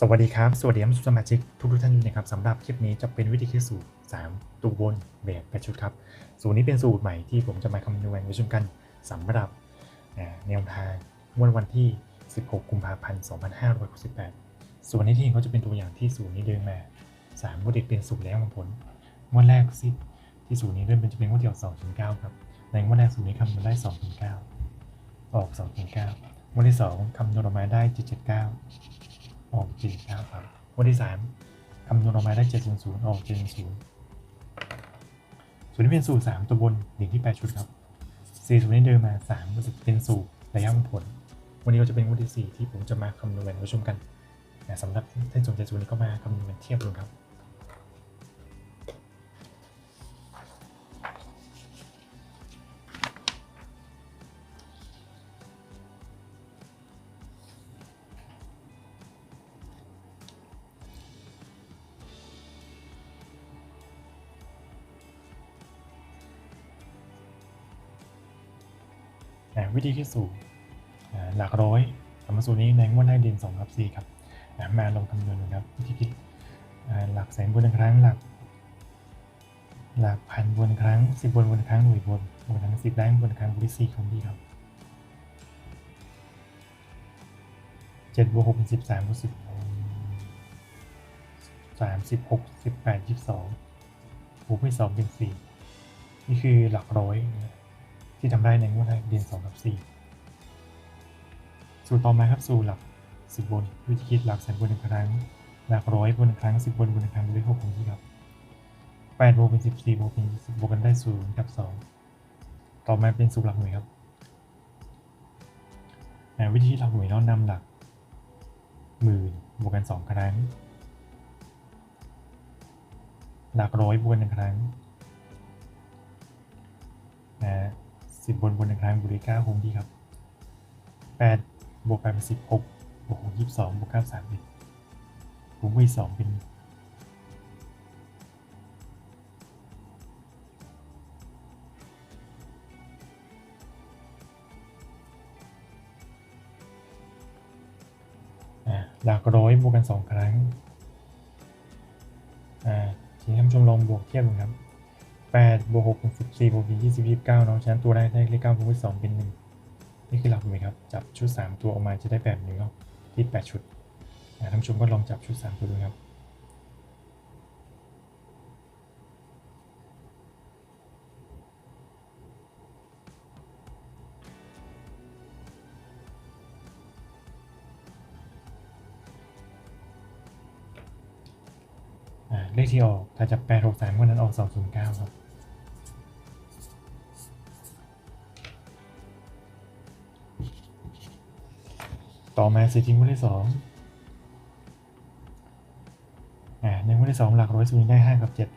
สวัสดีครับ สวัสดีท่านสมาชิกทุกทุกท่านนะครับสำหรับคลิปนี้จะเป็นวิธีคิดสูตร 3 ตัวบนแบบแปดชุดครับ สูตรนี้เป็นสูตรใหม่ที่ผมจะมาคำนวณไว้ชมกันสำหรับแนวทางงวดวันที่ 16 กุมภาพันธ์ 2568 ส่วนนี้ที่เห็นก็จะเป็นตัวอย่างที่สูตรนี้เดินมา3วดเด็กเป็นสูตรแล้วผลงวดแรกสิที่สูตรนี้เริ่มเป็นจะเป็นงวดเดียว2ถึง9ครับในงวดแรกสูตรนี้คำนวณได้2ถึง9ออก2ถึง9งวดที่2คำนวณออกมาได้7 7 9 ออกจริงนะครับวันที่3คำนวณออกมาได้7 0 0ออกเจ็ดส่วนนี้เป็นสูตร3ตัวบนหนึ่งที่8ชุดครับ4ส่วนนี้เดินมา3ก็จะเป็นสูตรระยะผล วันนี้ก็จะเป็นวันที่4ที่ผมจะมาคำนวณมาชมกันสำหรับท่านสนใจสูตรนี้ก็มาคำนวณเทียบดูครับ วิธีคิดสูตรหลักร้อยสำหรับสูตรนี้ในงวดได้เด่น2ครับ4ครับมาลองคำนวณดูครับวิธีคิดหลักแสนบนหนึ่งครั้งหลัก หลักพันบนหนึ่งครั้งสิบบนบนหนึ่งครั้งหน่วยบนบนครั้งสิบแรงบนหนึ่งครั้งบริสี่คำดีครับเจ็ดบวกหกเป็นสิบสามบวกสิบสามสิบหกสิบแปดยี่สิบสองบวกไปสองเป็นสี่นี่คือหลักร้อยนะ ที่ทำได้ในงวดแรกเดือน2กับ4สูตรต่อมาครับสูตรหลัก 10 บน วิธีคิดหลักแสนบนหนึ่งครั้ง หลักร้อยบนหนึ่งครั้ง 10 บนบนหนึ่งครั้งด้วย6คงที่ครับ8บวกเป็น 14บวกเป็น20บวกกันได้0กับ2ต่อมาเป็นสูตรหลักหน่วยครับวิธีหลักหน่วยเรานำหลักหมื่นบวกกัน 2 ครั้ง หลักร้อยบวกกันหนึ่งครั้งนะ สิบบนบนหนึ่งครั้งบวกด้วยเก้าคงที่ครับแปดบวกแปดเป็นสิบหกบวกหกยี่สิบสองบวกเก้าสามเป็นบวกด้วยสองเป็นอ่าหลักร้อยบวกกันสองครั้งอ่าทีนี้ท่านผู้ชมลองบวกเทียบดูครับ แปดบวกหกเป็นสิบสี่บวกเป็นยี่สิบยี่สิบเก้าเนาะฉะนั้นตัวได้ได้เลขเก้าบวกไปสองเป็นหนึ่งนี่คือหลักไหมครับ จับชุดสามตัวออกมาจะได้แบบนี้เนาะที่แปดชุดท่านผู้ชมก็ลองจับชุดสามตัวดูครับอ่าเลขที่ออกถ้าจับแปดหกสามวันนั้นออกสองศูนย์เก้าครับ ต่อมาสิทิ้งวันที่สองอ่าในวันที่สองหลักร้อยศูนย์ได้ห้ากับเจ็ด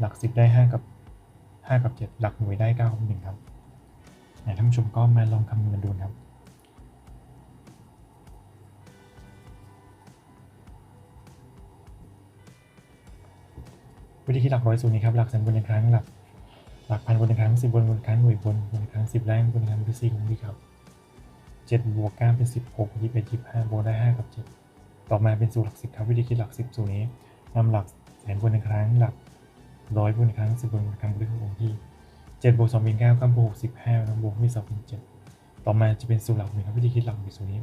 หลักสิบได้ห้ากับห้ากับเจ็ดหลักหน่วยได้เก้ากับหนึ่งครับอ่าท่านผู้ชมก็มาลองคำนวณดูนะครับวิธีคิดหลักร้อยศูนย์นี้ครับหลักแสนบนหนึ่งครั้งหลักหลักพันบนหนึ่งครั้งสิบบนบนหนึ่งครั้งหน่วยบนบนหนึ่งครั้งสิบแรงบนหนึ่งครั้งบนที่สี่ของดีครับ เจ็ดบวกเก้าเป็นสิบหกยี่สิบเอ็ดยี่สิบห้าบวกได้ห้ากับเจ็ดต่อมาเป็นสูตรหลักสิบครับวิธีคิดหลักสิบสูตรนี้นำหลักแสนบนหนึ่งครั้งหลักร้อยบนหนึ่งครั้งสิบบนบนหนึ่งครั้งบนที่หกของที่เจ็ดบวกสองเป็นเก้าเก้าบวกหกสิบห้าแล้วบวกมีสองเป็นเจ็ดต่อมาจะเป็นสูตรหลักหมื่นครับวิธีคิดหลักหมื่นสูตรนี้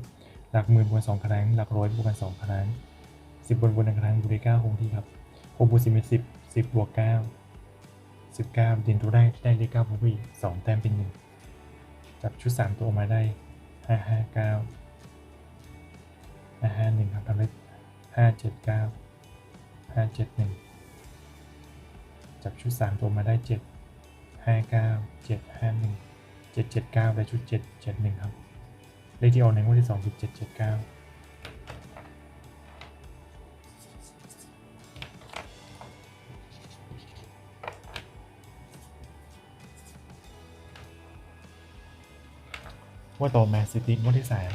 หลักหมื่นบวกสองครั้งหลักร้อยบวกกันสองครั้งสิบบนบนหนึ่งครั้งบวกได้เก้าคงที่ครับหกบวกสิบเป็นสิบสิบบวกเก้าสิบเก้าเด่นตัวได้ได้เลขเก้าบวกอีกสองแต้มเป็นหนึ่งจับชุดสามตัวออกมาได้ ห้าห้าเก้าห้าห้าหนึ่งครับทำได้ห้าเจ็ดเก้าห้าเจ็ดหนึ่งจับชุดสามตัวมาได้เจ็ดห้าเก้าเจ็ดห้าหนึ่งเจ็ดเจ็ดเก้าได้ชุดเจ็ดเจ็ดหนึ่งครับเลขที่ออกในงวดที่สองคือเจ็ดเจ็ดเก้า ว่าต่อมสิติงวดที่สาม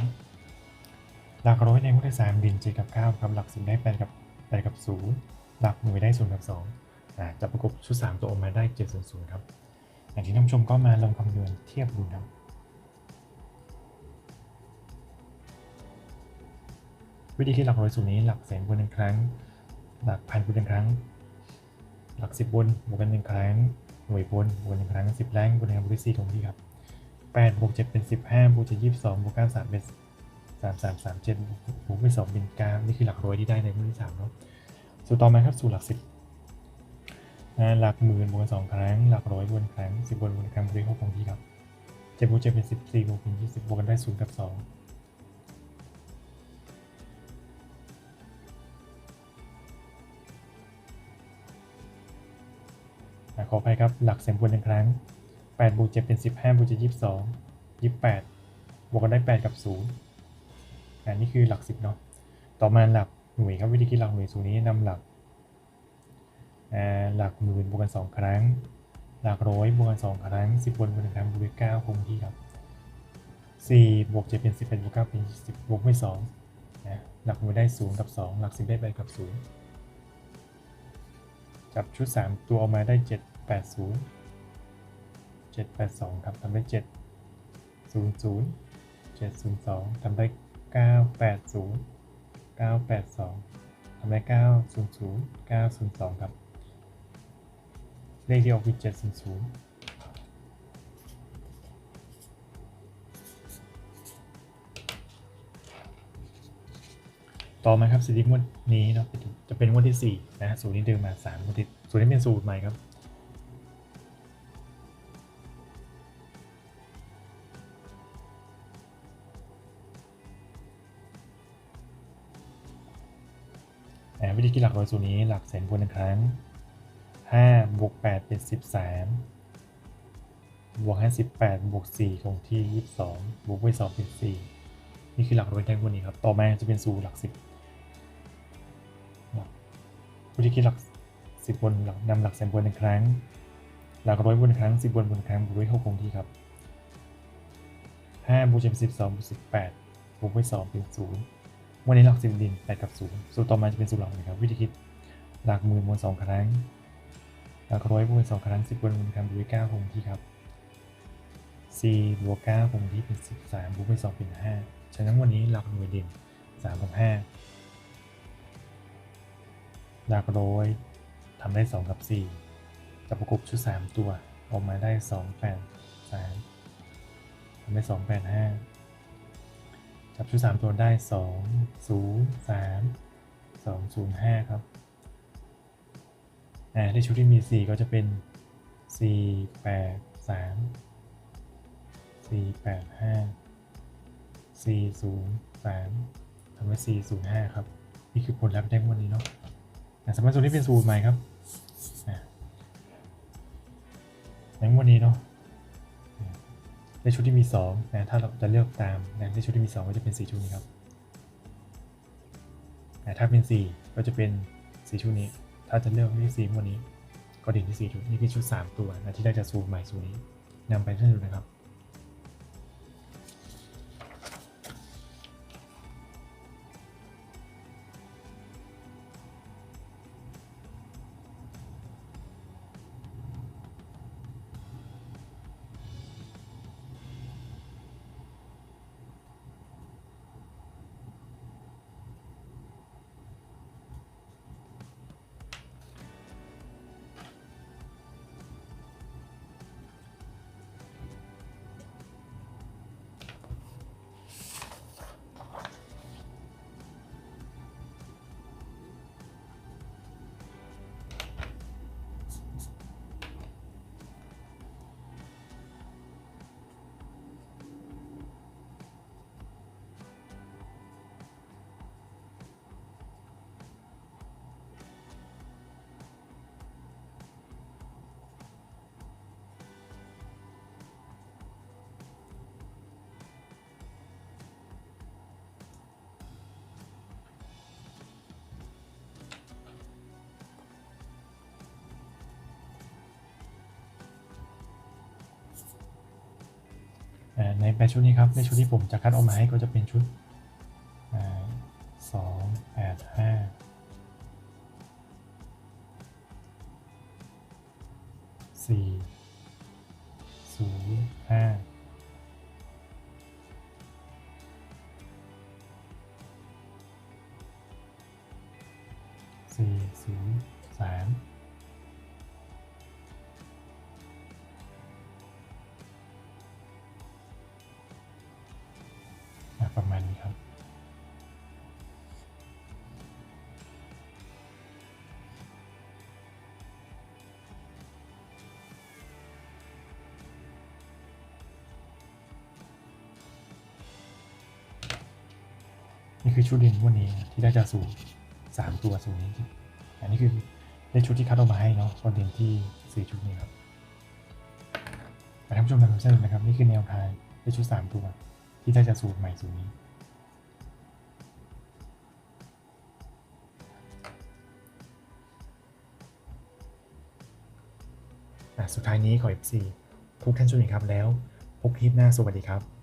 หลักร้อยในงวดที่สามดินเจ็ดกับเก้าครับหลักสิบได้แปดกับแปดกับศูนย์หลักหน่วยได้ศูนย์กับสองอ่าจะประกบชุดสามตัวออกมาได้เจ็ดศูนย์ศูนย์ครับอย่างที่ท่านผู้ชมก็มาลองคำนวณเทียบดูครับวิธีคิดหลักร้อยสูตรนี้หลักแสนบนหนึ่งครั้ง หลักพันบนหนึ่งครั้ง หลักสิบบนบวกกันหนึ่งครั้งหน่วยบนบวกกันหนึ่งครั้งสิบแรงบนหนึ่งครั้งบวกด้วยสี่ตรงที่ครับ แปดบวกเจ็ดเป็นสิบห้าบวกเจ็ดยี่สิบสองบวกเก้าสามเป็นสามสามสามเจ็ดบวกไปสองเป็นเก้านี่คือหลักร้อยที่ได้ในมือที่สามเนาะสูตรต่อมาครับสูตรหลักสิบอ่าหลักหมื่นบวกกันสองครั้ง หลักร้อยบวกกันครั้งสิบบนบวกกันครั้งบวกด้วยหกตรงที่ครับเจ็ดบวกเจเป็นสิบสี่บวกเป็นยี่สิบบวกกันได้ศูนย์กับสองขออภัยครับ หลักแสนบนหนึ่งครั้ง 8บวก7เป็น 15บวก7 22 28บวกกันได้ 8 กับ 0อันนี้คือหลัก 10 เนาะ ต่อมาหลักหน่วยครับวิธีคิดหลักหน่วยสูตรนี้นำหลักหลักหมื่นบวกกัน 2 ครั้ง หลักร้อยบวกกัน 2 ครั้ง 10บบวกหนึ่งครั้งบวกด้วย9คงที่ครับ4บวก7เป็น11บวก9เป็น20บวกไม่2นะหลักหน่วยได้ 0 กับ 2 หลัก 10 ได้8กับ 0 จับชุด 3 ตัวออกมาได้ 7 80 782ครับทำได้ 7 00 702ทำได้ 980 982ทำได้ 900 902 ครับ เลขที่ออกคือ700ต่อมาครับสิทธิงวดนี้เนาะจะเป็นงวดที่4นะฮะสูตรนี้ดิมมา3งวดที่สูตรนี้เป็นสูตรใหม่ครับ อ่าวิธีคิดหลักร้อยสูตรนี้หลักแสนบนหนึ่งครั้ง5บวก8เป็น 13 บวก 58 บวก 4 คงที่ 22 บวกไป2เป็น 4 นี่คือหลักร้อยแท่งบนนี้ครับ ต่อมาจะเป็นสูตรหลัก 10วิธีคิดหลัก 10บนหลักนำหลักแสนบนหนึ่งครั้ง หลักร้อยบนหนึ่งครั้ง 10บนบนหนึ่งครั้งบวกด้วย6คงที่ครับ5บวก7เป็น12บวก18บวกไป2เป็น 0 วันนี้หลักสิบดินแปดกับศูนย์สูตรต่อมาจะเป็นสูตรหลักนะครับวิธีคิดหลักหมื่นบนสองครั้งหลักร้อยบนสองครั้งสิบบนบนคำบวกด้วยเก้าคงที่ครับสี่บวกเก้าคงที่เป็นสิบสามบวกไปสองเป็นห้าฉะนั้นวันนี้หลักหน่วยเด่นสามกับห้าหลักร้อยทำได้สองกับสี่จะประกบชุดสามตัวออกมาได้สองแปดสามทำได้สองแปดห้า จับชุด 3 ตัวได้ 2 0 3 2 0 5 ครับอ่าในชุดที่มี 4 ก็จะเป็น 4 8 3 4 8 5 4 0 3ทำให้4 0 5 ครับ นี่คือผลลัพธ์แจ้วันนี้เนาะอะสำหรับส่วนที่เป็นสูตรใหม่ครับอะแจ้งวันนี้เนาะ ชุดที่มี2นะถ้าเราจะเลือกตามนะในชุดที่มี 2 ก็จะเป็น4ชุดนี้ครับนะถ้าเป็น 4 ก็จะเป็น4ชุดนี้ ถ้าจะเลือกที่4หมวดนี้ ก็เด่นที่4ชุดนี่คือชุด 3 ตัวนะที่ได้จากสูตรใหม่สูตรนี้นำไปเล่นดูนะครับ ในแปดชุดนี้ครับในชุดที่ผมจะคัดออกมาให้ก็จะเป็นชุดสองแปดห้าสี่ศูนย์ห้าสี่ศูนย์สาม คือชุดเด่นวันนี้ที่ได้จากสูตรสามตัวสูตรนี้ อันนี้คือได้ชุดที่คัดออกมาให้เนาะประเด็นที่สี่ชุดนี้ครับแต่ท่านผู้ชมทางเส้นนะครับ นี่คือแนวทางได้ชุดสามตัว ที่ได้จากสูตรใหม่สูตรนี้อะสุดท้ายนี้ขอ FC ทุกท่านช่วยหน่อยครับแล้วพบคลิปหน้าสวัสดีครับ